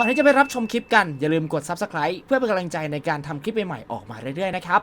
ก่อนที่จะไปรับชมคลิปกันอย่าลืมกด Subscribe เพื่อเป็นกำลังใจในการทำคลิปใหม่ๆออกมาเรื่อยๆนะครับ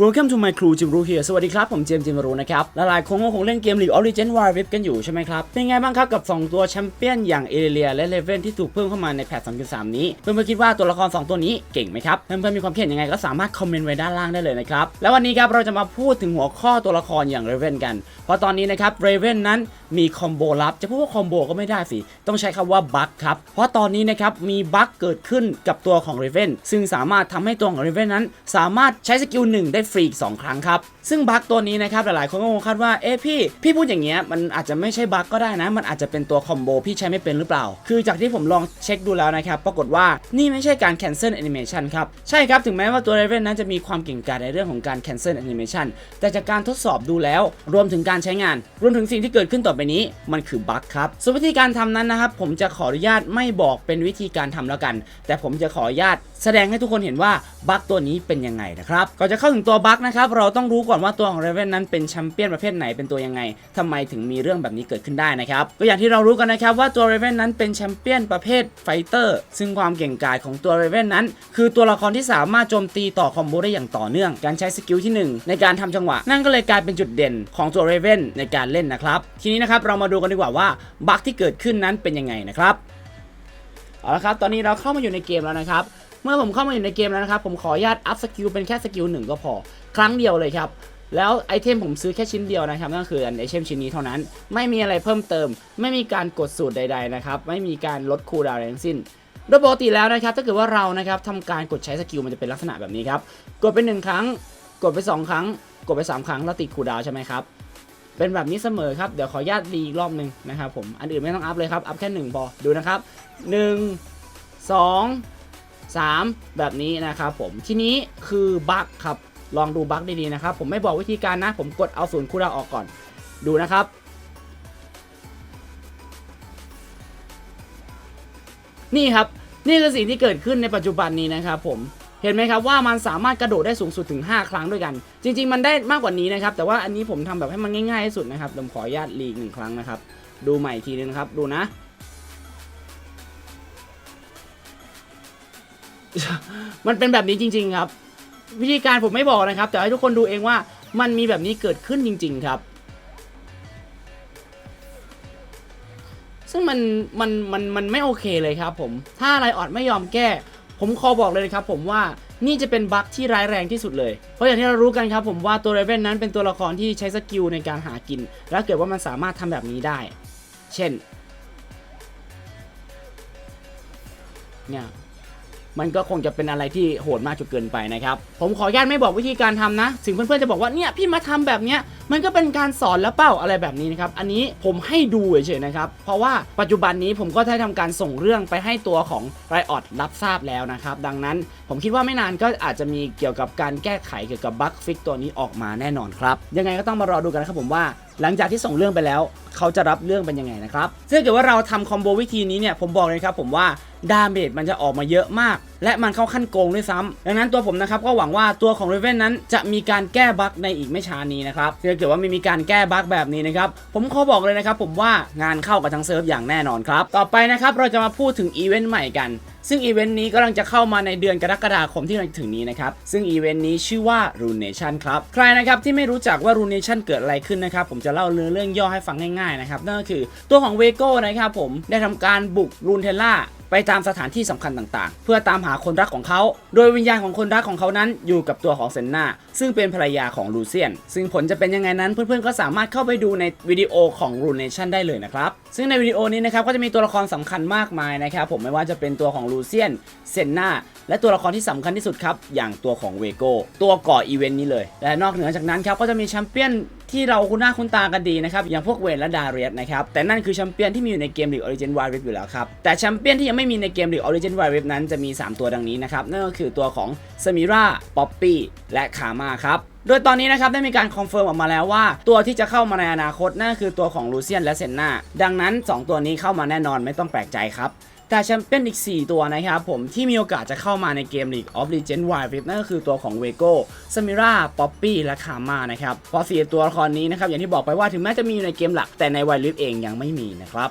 Welcome to my crew จิมรู here สวัสดีครับ ผมเจมส์จิมรูนะครับ หลายๆคนก็คงเล่นเกม League Origin War Rift กันอยู่ใช่ไหมครับ เป็นไงบ้างครับกับ 2 ตัวแชมเปี้ยนอย่างเอเลียและเลเวนที่ถูกเพิ่มเข้ามาในแพท2.3นี้ เพื่อนๆคิดว่าตัวละคร 2 ตัวนี้เก่งไหมครับ เพื่อนๆมีความคิดยังไงก็สามารถคอมเมนต์ไว้ด้านล่างได้เลยนะครับ แล้ววันนี้ครับเราจะมาพูดถึงหัวข้อตัวละครอย่างเรเวนกัน เพราะตอนนี้นะครับเรเวนนั้น มีคอมโบลับ จะพูดว่าคอมโบก็ไม่ได้สิ ต้องใช้คำว่าบั๊กครับ เพราะตอนนี้นะครับมีบั๊กเกิดขึ้นกับตัวของเรเวนซึ่งสามารถทำให้ตัวของเรเวนนั้น สามารถใช้สกิลหนึ่งได้ฟรีอีกสองครั้งครับ ซึ่งบั๊กตัวนี้นะครับหลายๆคนก็คงคาดว่าเอ๊ะพี่พี่พูดอย่างเงี้ยมันอาจจะไม่ใช่บั๊กก็ได้นะ มันอาจจะเป็นตัวคอมโบพี่ใช้ไม่เป็นหรือเปล่า คือจากที่ผมลองเช็คดูแล้วนะครับปรากฏว่านี่ไม่ใช่การ cancel animation ครับใช่ครับถึงแม้ว่าตัว Raven นั้นจะมีความเก่งกาจในเรื่องของการ cancel animation แต่จากการทดสอบดูแล้ว รวมถึงการใช้งาน รวมถึงสิ่งที่เกิดขึ้นต่อไปนี้มันคือบั๊กครับส่วนวิธีการทำนั้นนะครับผมจะขออนุญาตไม่บอกเป็นวิธีการทำแล้วกัน แต่ผมจะขออนุญาต แสดงให้ทุกคนเห็นว่าบั๊กตัวนี้เป็นยังไงนะครับก่อนจะเข้าถึงตัวบั๊กนะครับเราต้องรู้ก่อนว่าตัวของ Raven นั้นเป็นแชมเปี้ยนประเภทไหนเป็นตัวยังไงทำไมถึงมีเรื่องแบบนี้เกิดขึ้นได้นะครับก็อย่างที่เรารู้กันนะครับว่าตัว Raven นั้นเป็นแชมเปี้ยนประเภทไฟเตอร์ซึ่งความเก่งกาจของตัว Raven นั้น คือตัวละครที่สามารถโจมตีต่อคอมโบได้อย่างต่อเนื่อง การใช้สกิลที่หนึ่งในการทำจังหวะ นั่นก็เลยกลายเป็นจุดเด่นของตัว Raven ในการเล่นนะครับทีนี้นะครับเรามาดูกันดีกว่าว่าบั๊กที่เกิดขึ้นนั้นเป็นยังไงนะครับเอาละครับ ตอนนี้เราเข้ามาอยู่ในเกมแล้วนะครับ เมื่อผมเข้ามาอยู่ในเกมแล้วนะครับ ผมขออนุญาตอัพสกิลเป็นแค่สกิลหนึ่งก็พอ ครั้งเดียวเลยครับ แล้วไอเทมผมซื้อแค่ชิ้นเดียวนะครับนั่นคืออันไอเทมชิ้นนี้เท่านั้น ไม่มีอะไรเพิ่มเติม ไม่มีการกดสูตรใด ๆ นะครับ ไม่มีการลดคูลดาวน์ใดทั้งสิ้นโดยปกติแล้วนะครับถ้าเกิดว่าเรานะครับทำการกดใช้สกิลมันจะเป็นลักษณะแบบนี้ครับกดไปหนึ่งครั้ง กดไปสองครั้ง กดไปสามครั้งแล้วติดคูลดาวน์ใช่ไหมครับเป็นแบบนี้เสมอครับเดี๋ยวขออนุญาตรีอีกรอบหนึ่งนะครับผมอันอื่นไม่ต้องอัพเลยครับอัพแค่หนึ่งพอดูนะครับหนึ่ งสามแบบนี้นะครับผมทีนี้คือบั๊กครับลองดูบั๊กดีๆนะครับ ผมไม่บอกวิธีการนะ ผมกดเอาศูนย์คูลดาออกก่อน ดูนะครับ นี่ครับนี่คือสิ่งที่เกิดขึ้นในปัจจุบันนี้นะครับผมเห็นไหมครับว่ามันสามารถกระโดดได้สูงสุดถึง 5 ครั้งด้วยกัน จริง ๆ มันได้มากกว่านี้นะครับ แต่ว่าอันนี้ผมทำแบบให้มันง่ายๆที่สุดนะครับผมขออนุญาตลีกหนึ่งครั้งนะครับ ดูใหม่อีกทีนึงนะครับ ดูนะ มันเป็นแบบนี้จริง ๆ ครับ วิธีการผมไม่บอกนะครับ แต่ให้ทุกคนดูเองว่ามันมีแบบนี้เกิดขึ้นจริง ๆ ครับ ซึ่งมันมันมันมันไม่โอเคเลยครับ ผม ถ้าไรออดไม่ยอมแก้ ผมขอบอกเลยนะครับ ผมว่านี่จะเป็นบั๊กที่ร้ายแรงที่สุดเลย เพราะอย่างที่เรารู้กันครับผมว่าตัวเรเวนนั้นเป็นตัวละครที่ใช้สกิลในการหากิน และเกิดว่ามันสามารถทำแบบนี้ได้ เช่น เนี่ย มันก็คงจะเป็นอะไรที่โหดมากจนเกินไปนะครับ ผมขออนุญาตไม่บอกวิธีการทำนะ ถึงเพื่อนๆจะบอกว่าเนี่ยพี่มาทำแบบเนี้ยมันก็เป็นการสอนแล้วเปล่าอะไรแบบนี้นะครับ อันนี้ผมให้ดูเฉยๆนะครับ เพราะว่าปัจจุบันนี้ผมก็ได้ทำการส่งเรื่องไปให้ตัวของไรออดรับทราบแล้วนะครับ ดังนั้นผมคิดว่าไม่นานก็อาจจะมีเกี่ยวกับการแก้ไขเกี่ยวกับบั๊กฟิกตัวนี้ออกมาแน่นอนครับ ยังไงก็ต้องมารอดูกันนะครับผมว่าหลังจากที่ส่งเรื่องไปแล้ว เขาจะรับเรื่องเป็นยังไงนะครับซึ่งเกิดว่าเราทำคอมโบวิธีนี้เนี่ยผมบอกเลยครับผมว่าดาเมจมันจะออกมาเยอะมาก และมันเข้าขั้นโกงด้วยซ้ำดังนั้นตัวผมนะครับก็หวังว่าตัวของ r รเวนนั้นจะมีการแก้บั๊กในอีกไม่ช้านี้นะครับถ้าเกิดว่าไม่มีการแก้บั๊กแบบนี้นะครับ ผมขอบอกเลยนะครับ ผมว่างานเข้ากับทั้งเซิร์ฟอย่างแน่นอนครับ ต่อไปนะครับเราจะมาพูดถึงอีเวนต์ใหม่กัน ซึ่งอีเวนต์นี้กำลังจะเข้ามาในเดือนกรกฎาคมที่เราจะถึงนี้นะครับ ซึ่งอีเวนต์นี้ชื่อว่า Runation ครับ ใครนะครับที่ไม่รู้จักว่า Runation เกิดอะไรขึ้นนะครับ ผมจะเล่าเรื่องเรื่องย่อให้ฟังง่ายๆนะครับ นั่นก็คือตัวของเวโก้นะครับผมได้ทำการบุกรูนเทล่า ไปตามสถานที่สำคัญต่างๆ เพื่อตามหาคนรักของเขา โดยวิญญาณของคนรักของเขานั้นอยู่กับตัวของเซนนาซึ่งเป็นภรรยาของลูเซียน ซึ่งผลจะเป็นยังไงนั้นเพื่อนๆก็สามารถเข้าไปดูในวิดีโอของ Runation ได้เลยนะครับ ซึ่งในวิดีโอนี้นะครับก็จะมีตัวละครสำคัญมากมายนะครับผมไม่ว่าจะเป็นตัวของลูเซียนเซนนาและตัวละครที่สำคัญที่สุดครับอย่างตัวของเวโก้ตัวก่ออีเวนต์นี้เลย และนอกเหนือจากนั้นครับก็จะมีแชมเปี้ยน ที่เราคุ้นหน้าคุ้นตากันดีนะครับ อย่างพวกเวนและดาเรียสนะครับ แต่นั่นคือแชมเปี้ยนที่มีอยู่ในเกม League Origin Wild Rift อยู่แล้วครับ แต่แชมเปี้ยนที่ยังไม่มีในเกม League Origin Wild Rift นั้นจะมี 3 ตัวดังนี้นะครับ นั่นก็คือตัวของสมิราป๊อปปี้และคามาครับโดยตอนนี้นะครับได้มีการคอนเฟิร์มออกมาแล้วว่า ตัวที่จะเข้ามาในอนาคตนั่นคือตัวของลูเซียนและเซนนาดังนั้น 2 ตัวนี้เข้ามาแน่นอนไม่ต้องแปลกใจครับ แต่แชมเปี้ยนอีก 4 ตัวนะครับผมที่มีโอกาสจะเข้ามาในเกม League of Legends Wild Rift นั่นก็คือตัวของเวโก้ซามิราป๊อปปี้และคาม่านะครับเพราะสี่ตัวละครนี้นะครับอย่างที่บอกไปว่าถึงแม้จะมีอยู่ในเกมหลักแต่ใน Wild Rift เองยังไม่มีนะครับ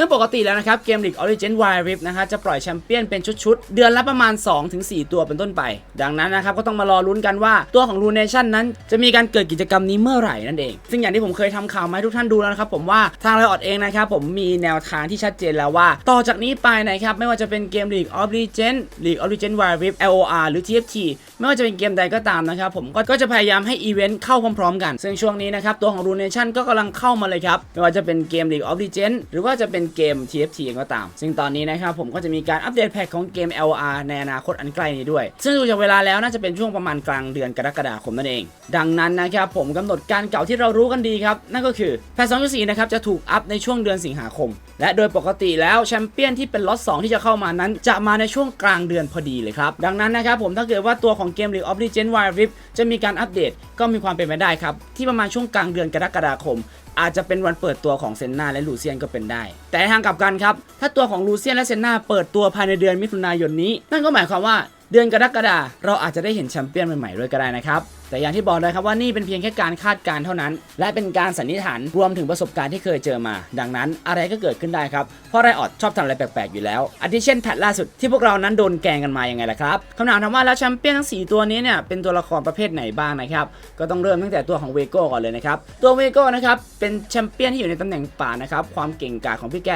ซึ่งปกติแล้วนะครับเกม League Origin Wild Rift นะฮะจะปล่อยแชมเปี้ยนเป็นชุดๆ เดือนละประมาณ 2-4 ตัวเป็นต้นไป ดังนั้นนะครับก็ต้องมารอลุ้นกันว่าตัวของ Rune Nation นั้น จะมีการเกิดกิจกรรมนี้เมื่อไหร่นั่นเอง ซึ่งอย่างที่ผมเคยทำข่าวมาให้ทุกท่านดูแล้วนะครับผมว่าทางไลออดเองนะครับผมมีแนวทางที่ชัดเจนแล้วว่า ต่อจากนี้ไปนะครับไม่ว่าจะเป็นเกม League of Legends League of Legends Wild Rift LOR หรือ TFT ไม่ว่าจะเป็นเกมใดก็ตามนะครับผมก็จะพยายามให้อีเวนต์เข้าพร้อมๆ กัน ซึ่งช่วงนี้นะครับตัวของ Rune Nation ก็กำลังเข้ามาเลยครับไม่ว่าจะเป็นเกม League of Legends หรือว่าจะเป็นเกม TFT เองก็ตาม ซึ่งตอนนี้นะครับผมก็จะมีการอัปเดตแพทของเกม LR ในอนาคตอันใกล้นี้ด้วย ซึ่งดูจากเวลาแล้วน่าจะเป็นช่วงประมาณกลางเดือนกรกฎาคมนั่นเอง ดังนั้นนะครับผมกำหนดการเก่าที่เรารู้กันดีครับ นั่นก็คือแพท2.4นะครับจะถูกอัพในช่วงเดือนสิงหาคม และโดยปกติแล้วแชมเปี้ยนที่เป็นล็อต2ที่จะเข้ามานั้น จะมาในช่วงกลางเดือนพอดีเลยครับดังนั้นนะครับผมถ้าเกิดว่าตัวของเกม League of Legends Wild Rift จะมีการอัปเดตก็มีความเป็นไปได้ครับที่ประมาณช่วงกลางเดือนกรกฎาคม อาจจะเป็นวันเปิดตัวของเซนนาและลูเซียนก็เป็นได้ แต่ทางกลับกันครับ ถ้าตัวของลูเซียนและเซนนาเปิดตัวภายในเดือนมิถุนายนนี้ นั่นก็หมายความว่าเดือนกรกฎาเราอาจจะได้เห็นแชมเปี้ยนใหม่ๆด้วยก็ได้นะครับ แต่อย่างที่บอกเลยครับว่านี่เป็นเพียงแค่การคาดการณ์เท่านั้น และเป็นการสันนิษฐานรวมถึงประสบการณ์ที่เคยเจอมา ดังนั้นอะไรก็เกิดขึ้นได้ครับ เพราะไรออดชอบทำอะไรแปลกๆอยู่แล้วอาทิเช่นแพทล่าสุดที่พวกเรานั้นโดนแกงกันมายังไงล่ะครับคำถามถามว่าแล้วแชมเปี้ยนทั้ง4ตัวนี้เนี่ยเป็นตัวละครประเภทไหนบ้างนะครับก็ต้องเริ่มตั้งแต่ตัวของเวโก้ก่อนเลยนะครับตัวเวโก้นะครับเป็นแชมเปี้ยนที่อยู่ในตำแหน่งป่านะครับความเก่งกาจของพี่แก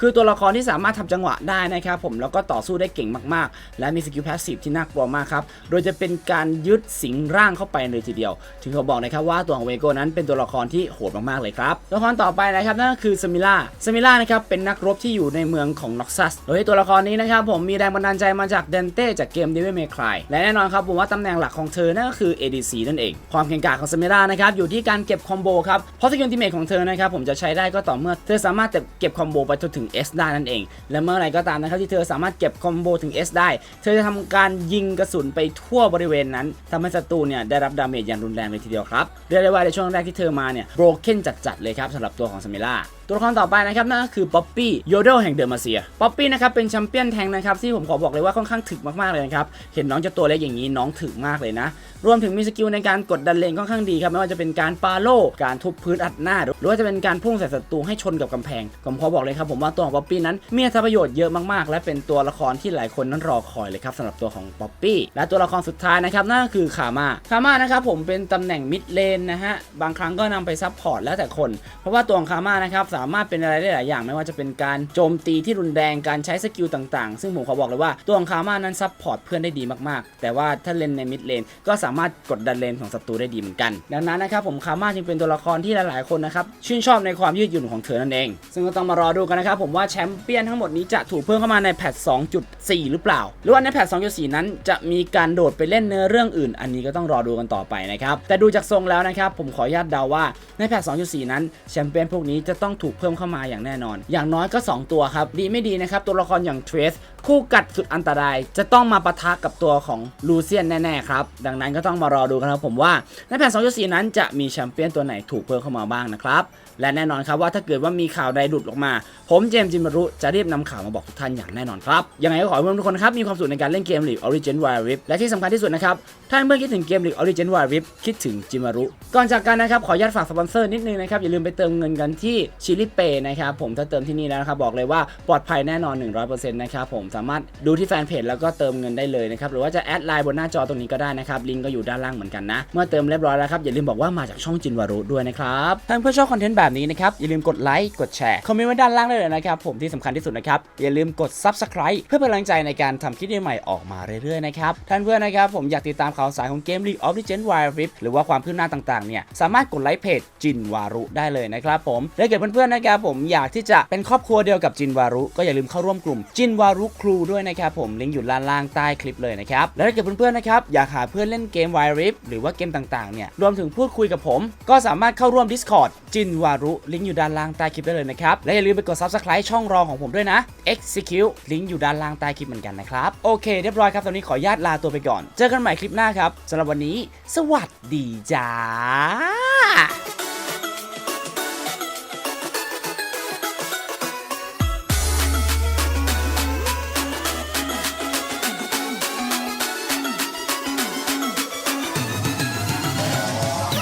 คือตัวละครที่สามารถทำจังหวะได้นะครับผมแล้วก็ต่อสู้ได้เก่งมากๆ และมีสกิลพาสซีฟที่น่ากลัวมากครับโดยจะเป็นการยึดสิงร่างเข้าไปเลยทีเดียว ถึงเขาบอกนะครับว่าตัวของเวโก้นั้นเป็นตัวละครที่โหดมากๆเลยครับตัวละครต่อไปนะครับนั่นก็คือสมิล่าสมิล่านะครับเป็นนักรบที่อยู่ในเมืองของน็อกซัสโดยที่ตัวละครนี้นะครับผมมีแรงบันดาลใจมาจากเดนเต้จากเกม Devil May Cry และแน่นอนครับผมว่าตำแหน่งหลักของเธอนั่นก็คือ ADC นั่นเอง ความเก่งกาจของสมิล่านะครับอยู่ที่การเก็บคอมโบครับเพราะสกิลติเมทของเธอนะครับผมจะใช้ได้ก็ต่อเมื่อเธอสามารถเก็บคอมโบไปจนถึง S ได้นั่นเอง และเมื่อไหรก็ตามนะครับที่เธอสามารถเก็บคอมโบถึง S ได้ เธอจะทำการยิงกระสุนไปทั่วบริเวณนั้นทำให้ศัตรูเนี่ยได้รับดาเมจอย่างรุนแรงเลยทีเดียวครับเรียกได้ว่าในช่วงแรกที่เธอมาเนี่ยโบรเคนจัดๆเลยครับสำหรับตัวของสมิล่า ตัวละครต่อไปนะครับนั่นก็คือป๊อปปี้โยเดลแห่งเดอร์มาเซียป๊อปปี้นะครับเป็นแชมเปี้ยนแทงนะครับที่ผมขอบอกเลยว่าค่อนข้างถึกมากๆเลยนะครับเห็นน้องจะตัวเล็กอย่างนี้น้องถึกมากเลยนะ รวมถึงมีสกิลในการกดดันเลนค่อนข้างดีครับไม่ว่าจะเป็นการปาโลการทุบพื้นอัดหน้า หรือว่าจะเป็นการพุ่งใส่ศัตรูให้ชนกับกำแพงผมขอบอกเลยครับผมว่าตัวของป๊อปปี้นั้นมีอัตประโยชน์เยอะมากๆ และเป็นตัวละครที่หลายคนนั้นรอคอยเลยครับสำหรับตัวของป๊อปปี้และตัวละครสุดท้ายนะครับนั่นก็คือคามาคามานะครับผมเป็นตำแหน่งมิดเลนนะฮะบางครั้งก็นำไปซับพอร์ตแล้วแต่คน เพราะว่าตัวของคามานะครับสามารถเป็นอะไรได้หลายอย่างไม่ว่าจะเป็นการโจมตีที่รุนแรงการใช้สกิลต่างๆ ซึ่งผมขอบอกเลยว่าตัวของคามานั้นซับพอร์ตเพื่อนได้ดีมากๆ แต่ว่าถ้าเล่นในมิดเลนก็สามารถกดดันเลนของศัตรูได้ดีเหมือนกัน ดังนั้นนะครับผมคามาจึงเป็นตัวละครที่หลายๆคนนะครับชื่นชอบในความยืดหยุ่นของเธอนั่นเอง ซึ่งก็ต้องมารอดูกันนะครับผมว่าแชมเปี้ยนทั้งหมดนี้จะถูกเพิ่มเข้ามาในแพท2.4 หรือเปล่า หรือว่าในแพท2.4 นั้น จะมีการโดดไปเล่นเนื้อเรื่องอื่น อันนี้ก็ต้องรอดูกันต่อไปนะครับแต่ดูจากทรงแล้วนะครับผมขออนุญาตเดาว่าในแพท2.4 นั้นแชมเปี้ยนพวกนี้จะต้องถูกเพิ่มเข้ามาอย่างแน่นอน อย่างน้อยก็ 2 ตัวครับ ดีไม่ดีนะครับ ตัวละครอย่างเทรสคู่กัดสุดอันตราย จะต้องมาปะทะกับตัวของลูเซียนแน่ๆครับ ดังนั้นก็ต้องมารอดูกันครับผมว่าในแผน2.4นั้นจะมีแชมเปี้ยนตัวไหนถูกเพิ่มเข้ามาบ้างนะครับ และแน่นอนครับว่าถ้าเกิดว่ามีข่าวใดหลุดออกมา ผมเจมส์จิมมารุจะรีบนำข่าวมาบอกทุกท่านอย่างแน่นอนครับ ยังไงก็ขอให้ทุกคนครับมีความสุขในการเล่นเกม League Origin Wild Rift และที่สำคัญที่สุดนะครับ ถ้าเมื่อคิดถึงเกม League Origin Wild Rift คิดถึงจิมารุ ก่อนจากกันนะครับ ขออนุญาตฝากสปอนเซอร์นิดนึงนะครับ อย่าลืมไปเติมเงินกันที่ชิลิเปนะครับ ผมถ้าเติมที่นี่แล้วนะครับ บอกเลยว่าปลอดภัยแน่นอน 100%นะครับ ผมสามารถดูที่แฟนเพจแล้วก็เติมเงินได้เลยนะครับ หรือว่าจะแอดไลน์บนหน้าจอตรงนี้ก็ได้นะครับ ลิงก์ก็อยู่ด้านล่างเหมือนกันนะ เมื่อเติมเรียบร้อยแล้วครับ อย่าลืมบอกว่ามาจากช่องจินวารุด้วยนะครับถ้าเพื่อชอบคอนเทนต์แบบนี้นะครับ อย่าลืมกดไลค์ กดแชร์ คอมเมนต์ไว้ด้านล่างได้เลยนะครับ ผมที่สำคัญที่สุดนะครับ อย่าลืมกด Subscribe เพื่อเป็นกำลังใจในการทำคลิปใหม่ๆออกมาเรื่อยๆนะครับ ท่านเพื่อนนะครับ ผมอยากติดตามข่าวสารของเกม League of Legends Wild Rift หรือว่าความคืบหน้าต่างๆ เนี่ย สามารถกดไลค์เพจจินวารุได้เลยนะครับผม และเกิดเพื่อนๆนะครับผมอยากที่จะเป็นครอบครัวเดียวกับจินวารุ ก็อย่าลืมเข้าร่วมกลุ่มจินวารุครูด้วยนะครับผม ลิงก์อยู่ด้านล่างใต้คลิปเลยนะครับ และถ้าเกิดเพื่อนๆนะครับอยากหาเพื่อนเล่นเกม Wild Rift หรือว่าเกมต่างๆ เนี่ย รวมถึงพูดคุยกับผม ก็สามารถเข้าร่วม Discord จินวารุลิงก์อยู่ด้านล่างใต้คลิปได้เลยนะครับ และอย่าลืมไปกด Subscribe ช่องรองของผมด้วยนะ Execute ลิงก์อยู่ด้านล่างใต้คลิปเหมือนกันนะครับโอเคเรียบร้อยครับตอนนี้ขออนุญาตลาตัวไปก่อน เจอกันใหม่คลิปหน้าครับสำหรับวันนี้ สวัสดีจ้า